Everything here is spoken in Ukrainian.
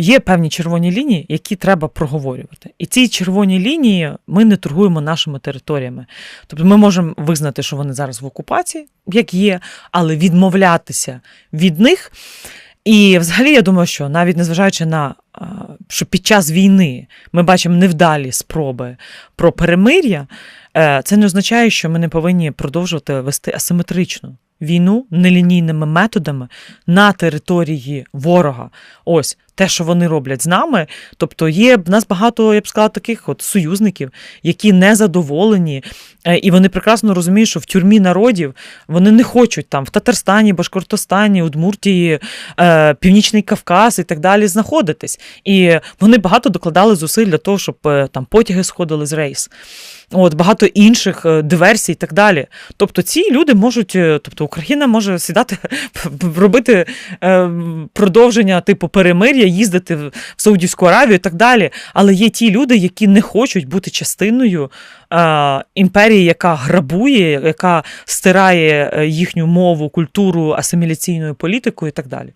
є певні червоні лінії, які треба проговорювати. І ці червоні лінії ми не торгуємо нашими територіями. Тобто ми можемо визнати, що вони зараз в окупації, як є, але відмовлятися від них. І взагалі, я думаю, що навіть незважаючи на що під час війни ми бачимо невдалі спроби про перемир'я, е, це не означає, що ми не повинні продовжувати вести асиметричну війну нелінійними методами на території ворога. Ось те, що вони роблять з нами. Тобто є в нас багато, я б сказала, таких от союзників, які не задоволені, е, і вони прекрасно розуміють, що в тюрмі народів вони не хочуть там в Татарстані, Башкортостані, Удмуртії, е, Північний Кавказ і так далі знаходитись. І вони багато докладали зусиль для того, щоб е, там потяги сходили з рейс. От багато інших е, диверсій і так далі. Тобто ці люди можуть, е, тобто Україна може сідати, робити е, продовження типу перемир'я, їздити в Саудівську Аравію і так далі. Але є ті люди, які не хочуть бути частиною імперії, яка грабує, яка стирає їхню мову, культуру, асиміляційною політикою і так далі.